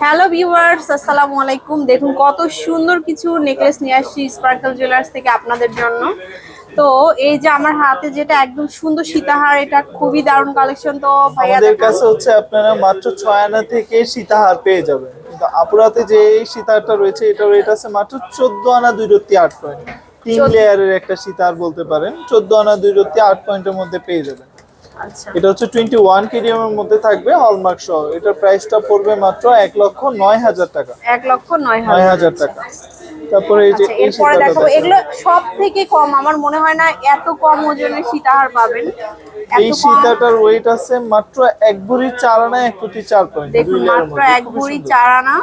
Hello viewers আসসালামু আলাইকুম। দেখুন কত সুন্দর কিছু নেকলেস নিয়ে আসছি স্পার্কল জুয়েলার্স থেকে আপনাদের জন্য। তো এই যে আমার হাতে যেটা একদম সুন্দর সীতাহার এটা খুবই দারুণ কালেকশন তো ভাইয়া আমাদের কাছে হচ্ছে আপনারা মাত্র ছয় আনা থেকে সীতাহার পেয়ে যাবেন। কিন্তু আপুরাতে যে এই সীতাহারটা রয়েছে এটা রেট আছে মাত্র চোদ্দ আনা দুই রত্তি আট পয়েন্ট তিন লেয়ারের একটা সীতাহার বলতে পারেন চোদ্দ আনা দুই রত্তি আট পয়েন্টের মধ্যে পেয়ে যাবেন। এটা হচ্ছে টোয়েন্টি ওয়ান কেডিএমের মধ্যে থাকবে হলমার্ক সহ। এটার প্রাইসটা পড়বে মাত্র এক লক্ষ নয় হাজার টাকা। এক লক্ষ নয় হাজার। টাকা। তারপরে এই যে আচ্ছা এরপরে দেখাবো। এগুলো সব থেকে কম আমার মনে হয় না এত কম ওজনের সীতাহার পাবেন। এই সীতাটার ওয়েট আছে মাত্র এক ভরি চার আনা এক কোটি চার পয়েন্ট দেখুন মাত্র এক ভরি। চার আনা।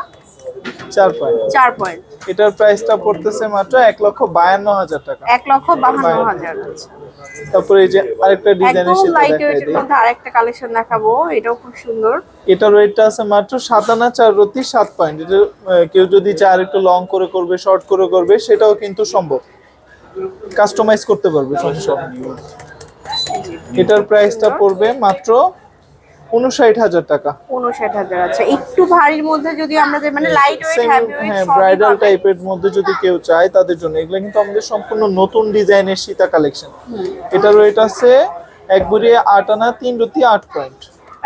চার পয়েন্ট চার পয়েন্ট এটার প্রাইসটা পড়তেছে মাত্র এক লক্ষ বায়ান্ন হাজার টাকা। এক লক্ষ বাহান্ন হাজার। তারপরে এই যে আরেকটা সেটা লাইট দেখাই দিই। আরেকটা কালেকশন দেখাবো এটাও খুব সুন্দর। এটার ওয়েটটা আছে মাত্র সাত আনা চার রতি সাত পয়েন্ট এটা কেউ যদি চায় আর একটু লং করে করবে শর্ট করে করবে সেটাও কিন্তু সম্ভব। কাস্টমাইজ করতে পারবে সমস্যা। এটার প্রাইসটা পড়বে মাত্র উনষাট হাজার টাকা। উনষাট হাজার আছে। একটু ভারীর মধ্যে যদি আমরা মানে লাইট ওয়েট হ্যাঁ ব্রাইডাল টাইপের মধ্যে যদি কেউ চায় তাদের জন্য। এগুলো কিন্তু আমাদের সম্পূর্ণ নতুন ডিজাইনের সীতা কালেকশন এটার ওয়েট আছে এক বুড়ি আট আনা তিন রতি আট পয়েন্ট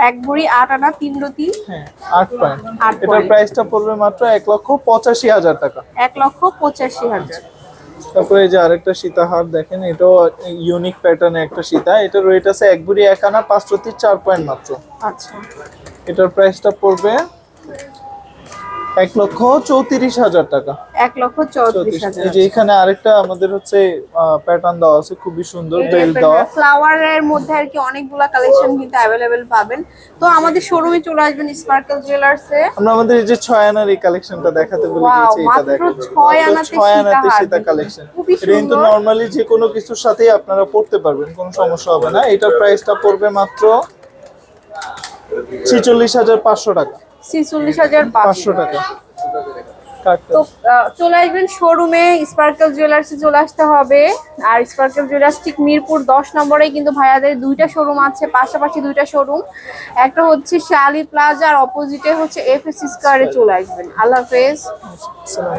এক ভরি আট আনা তিন রতি হ্যাঁ আট পয়েন্ট এটার প্রাইসটা পড়বে মাত্র এক লক্ষ পঁচাশি হাজার টাকা। এক লক্ষ পঁচাশি হাজার। তারপরে এই যে আরেকটা সীতাহার দেখেন এটাও ইউনিক প্যাটার্নে একটা সীতা। এটা রেট আছে এক বুড়ি এক আনা পাঁচ রতি চার পয়েন্ট মাত্র। আচ্ছা। এটার প্রাইসটা পড়বে এক লক্ষ চৌত্রিশ হাজার টাকা। এক লক্ষ চৌত্রিশ হাজার। এই যে এখানে আরেকটা আমাদের হচ্ছে প্যাটার্ন দেওয়া আছে খুবই সুন্দর বেল দেওয়া। ফ্লাওয়ারের মধ্যে আর কি অনেকগুলা কালেকশন কিন্তু অ্যাভেলেবেল পাবেন। তো আমাদের শোরুমে চলে আসবেন স্পার্কেল জুয়েলার্সে আমরা আমাদের এই যে ছয় আনার এই কালেকশনটা দেখাতে বলে গেছি এটা দেখেন ছয় আনাতে ছয় আনাতে সীতা কালেকশন এটা কিন্তু। নর্মালি যে কোনো কিছুর সাথেই আপনারা পড়তে পারবেন কোনো সমস্যা হবে না। এটার প্রাইসটা পড়বে মাত্র ছিচল্লিশ হাজার পাঁচশো টাকা। ছিচল্লিশ হাজার পাঁচশো টাকা। তো চলে আসবেন শোরুমে স্পার্কেল জুয়েলার্সে চলে আসতে হবে। আর স্পার্কেল জুয়েলার্স ঠিক মিরপুর দশ নম্বরে কিন্তু ভাইয়াদের দুইটা শোরুম আছে পাশাপাশি দুইটা শোরুম। একটা হচ্ছে শালি প্লাজা আর অপোজিটে হচ্ছে এফ এস স্কোয়ারে চলে আসবেন। আল্লাহ হাফেজ। আসসালামু